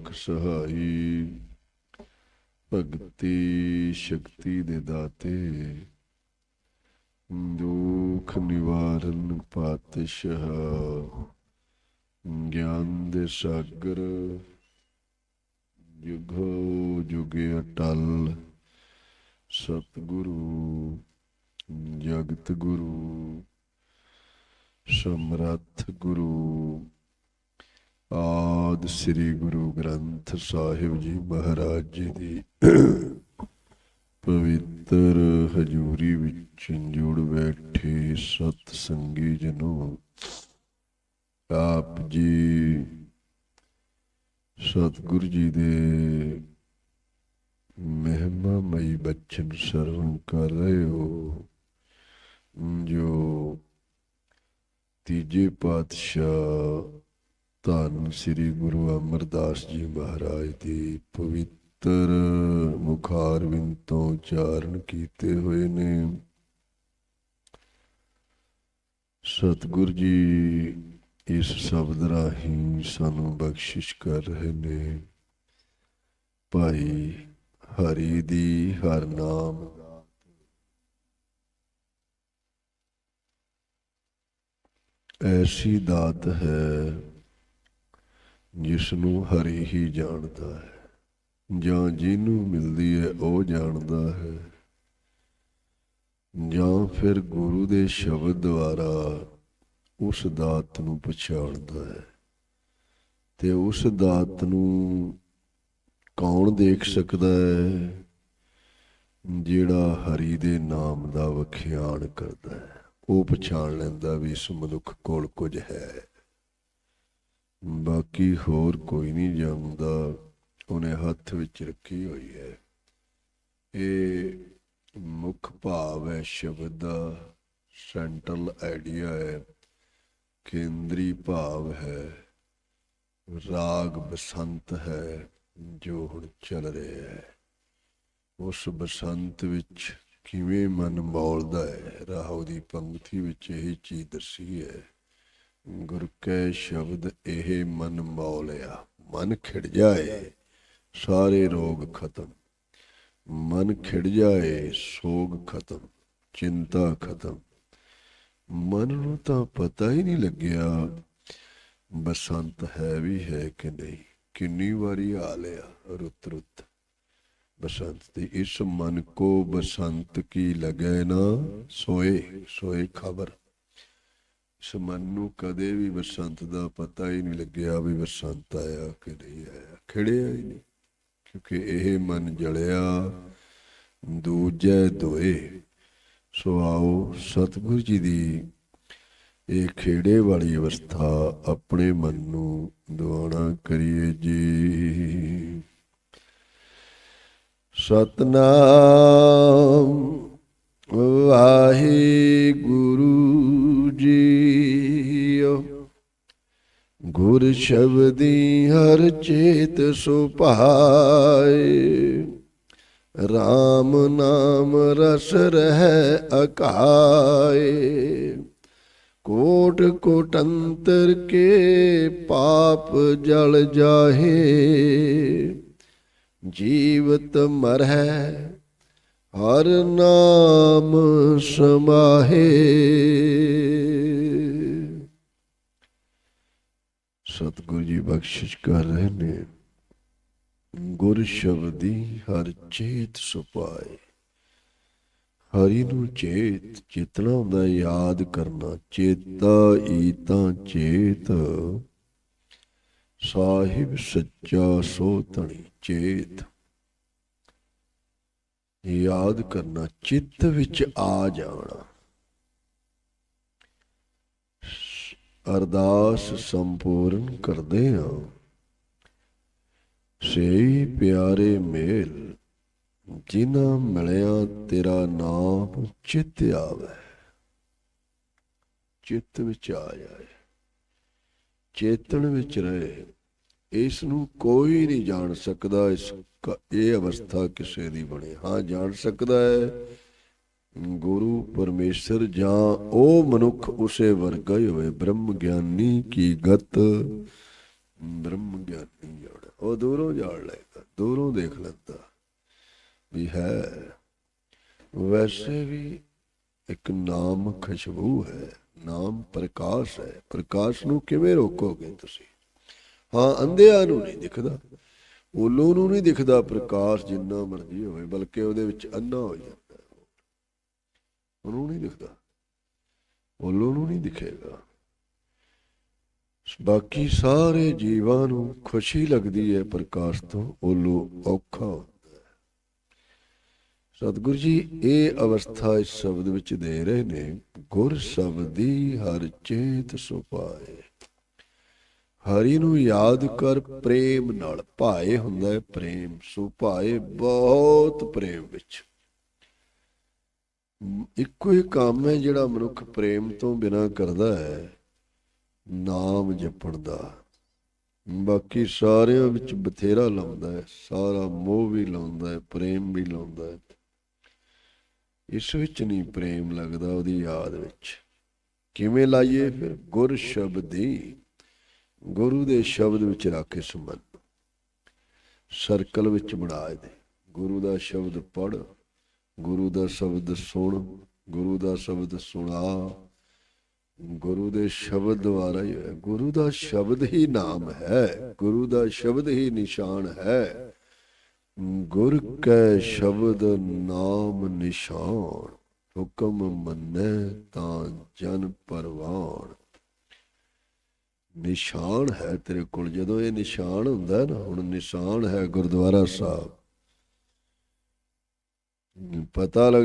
ਸੁਖ ਸਹਾਈ ਭਗਤੀ ਸ਼ਕਤੀ ਦੇ ਦਾਤੇ। ਦੁਖ ਨਿਵਾਰਨ ਪਾਤਸ਼ਾਹ। ਗਿਆਨ ਦੇ ਸਾਗਰ। ਜੁਗੋ ਜੁਗੇ ਅਟਲ। ਸਤਿਗੁਰੂ ਜਗਤ ਗੁਰੂ ਸਮਰੱਥ ਗੁਰੂ। ਆਦ ਸ੍ਰੀ ਗੁਰੂ ਗ੍ਰੰਥ ਸਾਹਿਬ ਜੀ ਮਹਾਰਾਜ ਜੀ ਦੀ ਪਵਿੱਤਰ ਹਜੂਰੀ ਵਿੱਚ ਜੁੜ ਬੈਠੇ ਸਤ ਸੰਗੀ ਜਨੋ। ਆਪ ਜੀ ਸਤਿਗੁਰੂ ਜੀ ਦੇ ਮਹਿਮਾ ਮਈ ਬਚਨ ਸਰਵਣ ਕਰ ਰਹੇ ਹੋ, ਜੋ ਤੀਜੇ ਪਾਤਸ਼ਾਹ ਧੰਨ ਸ੍ਰੀ ਗੁਰੂ ਅਮਰਦਾਸ ਜੀ ਮਹਾਰਾਜ ਦੀ ਪਵਿੱਤਰ ਮੁਖਾਰਵਿੰਦ ਤੋਂ ਉਚਾਰਨ ਕੀਤੇ ਹੋਏ ਨੇ। ਸਤਿਗੁਰ ਜੀ ਇਸ ਸ਼ਬਦ ਰਾਹੀਂ ਸਾਨੂੰ ਬਖਸ਼ਿਸ਼ ਕਰ ਰਹੇ ਨੇ। ਭਾਈ ਹਰੀ ਦੀ ਹਰ ਨਾਮ ਐਸੀ ਦਾਤ ਹੈ ਜਿਸ ਨੂੰ ਹਰੀ ਹੀ ਜਾਣਦਾ ਹੈ, ਜਾਂ ਜਿਹਨੂੰ ਮਿਲਦੀ ਹੈ ਉਹ ਜਾਣਦਾ ਹੈ। ਜਾਂ ਫਿਰ ਗੁਰੂ ਦੇ ਸ਼ਬਦ ਦੁਆਰਾ ਉਸ ਦਾਤ ਨੂੰ ਪਛਾਣਦਾ ਹੈ, ਤੇ ਉਸ ਦਾਤ ਨੂੰ ਕੌਣ ਦੇਖ ਸਕਦਾ ਹੈ, ਜਿਹੜਾ ਹਰੀ ਦੇ ਨਾਮ ਦਾ ਵਖਿਆਣ ਕਰਦਾ ਹੈ। ਉਹ ਪਛਾਣ ਲੈਂਦਾ ਵੀ ਇਸ ਮਨੁੱਖ ਕੋਲ ਕੁਝ ਹੈ। ਬਾਕੀ ਹੋਰ ਕੋਈ ਨਹੀਂ ਜਾਣਦਾ ਉਹਨੇ ਹੱਥ ਵਿੱਚ ਰੱਖੀ ਹੋਈ ਹੈ। ਇਹ ਮੁੱਖ ਭਾਵ ਹੈ, ਸ਼ਬਦ ਦਾ ਸੈਂਟਰਲ ਆਈਡੀਆ ਹੈ। ਕੇਂਦਰੀ ਭਾਵ ਹੈ, ਰਾਗ ਬਸੰਤ ਹੈ ਜੋ ਹੁਣ ਚੱਲ ਰਿਹਾ ਹੈ। ਉਸ ਬਸੰਤ ਵਿੱਚ ਕਿਵੇਂ ਮਨ ਬੋਲਦਾ ਹੈ, ਰਾਹੋ ਦੀ ਪੰਕਤੀ ਵਿੱਚ ਇਹ ਚੀਜ਼ ਦੱਸੀ ਹੈ। ਗੁਰ ਕੈ ਸ਼ਬਦ ਇਹ ਮਨ ਮੌਲਿਆ, ਮਨ ਖਿੜ ਜਾਏ, ਸਾਰੇ ਰੋਗ ਖਤਮ। ਮਨ ਖਿੜ ਜਾਏ, ਸੋਗ ਖਤਮ, ਚਿੰਤਾ ਖਤਮ। ਮਨ ਨੂੰ ਤਾਂ ਪਤਾ ਹੀ ਨਹੀਂ ਲੱਗਿਆ, ਬਸੰਤ ਹੈ ਵੀ ਹੈ ਕਿ ਨਹੀਂ। ਕਿੰਨੀ ਵਾਰੀ ਆ ਲਿਆ ਰੁੱਤ ਰੁੱਤ। ਬਸੰਤ ਤੇ ਇਸ ਮਨ ਕੋ ਬਸੰਤ ਕੀ ਲਗੇ ਨਾ, ਸੋਏ ਸੋਏ ਖਬਰ। ਇਸ ਮਨ ਨੂੰ ਕਦੇ ਵੀ ਬਸੰਤ ਦਾ ਪਤਾ ਹੀ ਨਹੀਂ ਲੱਗਿਆ ਵੀ ਬਸੰਤ ਆਇਆ ਕਿ ਨਹੀਂ ਆਇਆ। ਖਿੜਿਆ ਹੀ ਨਹੀਂ, ਕਿਉਂਕਿ ਇਹ ਮਨ ਜਲਿਆ, ਦੂਜੇ ਦੋਏ ਸੋ ਆਓ ਸਤਿਗੁਰੂ ਜੀ ਦੀ ਇਹ ਖੇੜੇ ਵਾਲੀ ਅਵਸਥਾ ਆਪਣੇ ਮਨ ਨੂੰ ਦੁਆਣਾ ਕਰੀਏ ਜੀ। ਸਤਨਾਮ ਵਾਹਿਗੁਰੂ ਜੀਓ। ਗੁਰ ਸ਼ਬਦੀ ਹਰ ਚੇਤ ਸੁਭਾਏ RAM ਨਾਮ ਰਸ ਰਹਿ ਅਕਾਏ। ਕੋਟ ਕੋਟੰਤਰ ਕੇ ਪਾਪ ਜਲ ਜਾਹੇ। ਜੀਵਤ ਮਰਹਿ ਹਰ ਨਾਮ ਸਮਾਹੇ। ਸਤਿਗੁਰੂ ਜੀ ਬਖਸ਼ਿਸ਼ ਕਰ ਰਹੇ ਨੇ। ਗੁਰ ਸ਼ਬਦੀ ਹਰ ਚੇਤ ਸੁਪਾਏ। ਹਰੀ ਨੂੰ ਚੇਤ, ਚੇਤਨਾ ਹੁੰਦਾ ਯਾਦ ਕਰਨਾ, ਚੇਤਾ ਈਤਾ ਚੇਤ। ਸਾਹਿਬ ਸੱਚਾ ਸੋ ਧਣੀ ਚੇਤ। ਯਾਦ ਕਰਨਾ, ਚਿੱਤ ਵਿੱਚ ਆ ਜਾਣਾ। ਅਰਦਾਸ ਸੰਪੂਰਨ ਕਰਦੇ ਹਾਂ। ਸਹੀ ਪਿਆਰੇ ਮੇਲ, ਜਿਨ੍ਹਾਂ ਮਿਲਿਆ ਤੇਰਾ ਨਾਮ ਚਿੱਤ ਆਵੇ। ਚਿੱਤ ਵਿੱਚ ਆ ਜਾਏ। ਚੇਤਨ ਵਿੱਚ ਰਹੇ। ਇਸ ਨੂੰ ਕੋਈ ਨਹੀਂ ਜਾਣ ਸਕਦਾ, ਇਸ ਇਹ ਅਵਸਥਾ ਕਿਸੇ ਦੀ ਬਣੇ। ਹਾਂ, ਜਾਣ ਸਕਦਾ ਹੈ। ਗੁਰੂ ਪਰਮੇਸ਼ਰ ਜਾਂ ਉਹ ਮਨੁੱਖ ਉਸੇ ਵਰਗਾ ਹੀ ਹੋਵੇ। ਬ੍ਰਹਮ ਗਿਆਨੀ ਕੀ ਗਤ? ਬ੍ਰਹਮ ਗਿਆਨੀ ਜਾਣ। ਉਹ ਦੂਰੋਂ ਜਾਣ ਲੈਗਾ ਦੂਰੋਂ ਦੇਖ ਲੈਂਦਾ ਵੀ ਹੈ। ਵੈਸੇ ਵੀ ਇੱਕ ਨਾਮ ਖੁਸ਼ਬੂ ਹੈ, ਨਾਮ ਪ੍ਰਕਾਸ਼ ਹੈ। ਪ੍ਰਕਾਸ਼ ਨੂੰ ਕਿਵੇਂ ਰੋਕੋਗੇ ਤੁਸੀਂ? ਹਾਂ, ਅੰਧਿਆਂ ਨੂੰ ਨਹੀਂ ਦਿਖਦਾ। ਉਹਲੋਂ ਨੂੰ ਨਹੀਂ ਦਿਖਦਾ ਪ੍ਰਕਾਸ਼ ਜਿੰਨਾ ਮਰਜ਼ੀ ਹੋਵੇ, ਬਲਕਿ ਉਹਦੇ ਵਿੱਚ ਅੰਨਾ ਹੋ ਜਾਂਦਾ। ਉਹਨੂੰ ਨਹੀਂ ਦਿਖਦਾ। ਉਹਲੋਂ ਨੂੰ ਨਹੀਂ ਦਿਖੇਗਾ। ਬਾਕੀ ਸਾਰੇ ਜੀਵਾਂ ਨੂੰ ਖੁਸ਼ੀ ਲੱਗਦੀ ਹੈ ਪ੍ਰਕਾਸ਼ ਤੋਂ ਉਹਲੋ ਔਖਾ ਹੁੰਦਾ ਹੈ। ਸਤਿਗੁਰੂ ਜੀ, ਇਹ ਅਵਸਥਾ ਇਸ ਸ਼ਬਦ ਵਿੱਚ ਦੇ ਰਹੇ ਨੇ, ਗੁਰ ਸ਼ਬਦੀ ਹਰ ਚੇਤ ਸੁਪਾਏ ਹਰੀ ਨੂੰ ਯਾਦ ਕਰ ਪ੍ਰੇਮ ਨਾਲ ਭਾਏ ਹੁੰਦਾ ਹੈ ਪ੍ਰੇਮ ਸੁਭਾਏ ਬਹੁਤ ਪ੍ਰੇਮ ਵਿੱਚ। ਇੱਕੋ ਹੀ ਕੰਮ ਹੈ ਜਿਹੜਾ ਮਨੁੱਖ ਪ੍ਰੇਮ ਤੋਂ ਬਿਨਾ ਕਰਦਾ ਹੈ, ਨਾਮ ਜਪਣ ਦਾ। ਬਾਕੀ ਸਾਰਿਆਂ ਵਿੱਚ ਬਥੇਰਾ ਲਾਉਂਦਾ ਹੈ, ਸਾਰਾ ਮੋਹ ਵੀ ਲਾਉਂਦਾ ਹੈ, ਪ੍ਰੇਮ ਵੀ ਲਾਉਂਦਾ ਹੈ। ਇਸ ਵਿੱਚ ਨਹੀਂ ਪ੍ਰੇਮ ਲੱਗਦਾ ਉਹਦੀ ਯਾਦ ਵਿੱਚ। ਕਿਵੇਂ ਲਾਈਏ ਫਿਰ? ਗੁਰ ਸ਼ਬਦੀ ਗੁਰੂ ਦੇ ਸ਼ਬਦ ਵਿੱਚ ਰੱਖ ਕੇ ਸੰਬੰਧ। ਸਰਕਲ ਵਿੱਚ ਬਣਾ ਦੇ ਗੁਰੂ ਦਾ ਸ਼ਬਦ ਪੜ ਗੁਰੂ ਦਾ ਸ਼ਬਦ ਸੁਣ, ਗੁਰੂ ਦਾ ਸ਼ਬਦ ਸੁਣਾ। ਗੁਰੂ ਦੇ ਸ਼ਬਦ ਦੁਆਰਾ ਹੀ ਹੋਇਆ। ਗੁਰੂ ਦਾ ਸ਼ਬਦ ਹੀ ਨਾਮ ਹੈ, ਗੁਰੂ ਦਾ ਸ਼ਬਦ ਹੀ ਨਿਸ਼ਾਨ ਹੈ। ਗੁਰ ਕੈ ਸ਼ਬਦ ਨਾਮ ਨਿਸ਼ਾਨ, ਹੁਕਮ ਮੰਨੈ ਤਾਂ ਜਨ ਪਰਵਾਨ। ਨਿਸ਼ਾਨ ਹੈ ਤੇਰੇ ਕੋਲ। ਜਦੋਂ ਇਹ ਨਿਸ਼ਾਨ ਹੁੰਦਾ ਨਾ, ਹੁਣ ਨਿਸ਼ਾਨ ਹੈ ਗੁਰਦੁਆਰਾ ਸਾਹਿਬ। ਪਤਾ ਲੱਗ